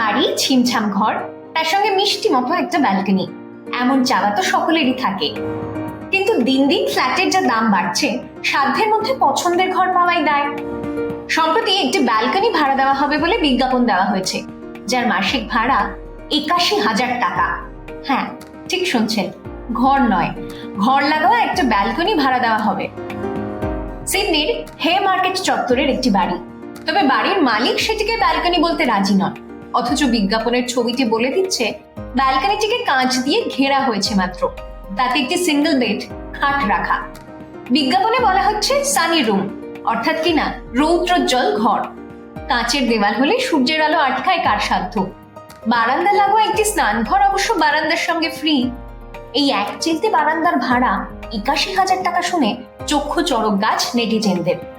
বাড়ি, ছিমছাম ঘর, তার সঙ্গে মিষ্টি মতো একটা ব্যালকনি। এমন চাওয়া তো সকলেরই থাকে। কিন্তু দিন দিন ফ্ল্যাটের যা দাম বাড়ছে, সাধ্যের মধ্যে পছন্দের ঘর পাওয়াই দায়। সম্প্রতি একটি ব্যালকনি ভাড়া দেওয়া হবে বলে বিজ্ঞাপন দেওয়া হয়েছে, যার মাসিক ভাড়া একাশি হাজার টাকা। হ্যাঁ ঠিক শুনছেন, ঘর নয়, ঘর লাগাও একটা ব্যালকনি ভাড়া দেওয়া হবে। সিডনির হে মার্কেট চত্বরের একটি বাড়ি, তবে বাড়ির মালিক সেটিকে ব্যালকনি বলতে রাজি নন। অথচ বিজ্ঞাপনের ছবিটি বলে দিচ্ছে, ব্যালকনিটিকে কাঁচ দিয়ে ঘেরা হয়েছে মাত্র। তাতে একটি সিঙ্গেল বেড খাট রাখা। বিজ্ঞাপনে বলা হচ্ছে সানি রুম অর্থাৎ কিনা রৌদ্রোজ্জ্বল ঘর। কাঁচের দেওয়াল হলে সূর্যের আলো আটকায় কার সাধ্য বারান্দা লাগোয়া একটি স্নানঘর অবশ্য বারান্দার সঙ্গে ফ্রি এই এক চিলতে বারান্দার ভাড়া একাশি হাজার টাকা শুনে চক্ষু চড়ক গাছ নেটিজেনদের।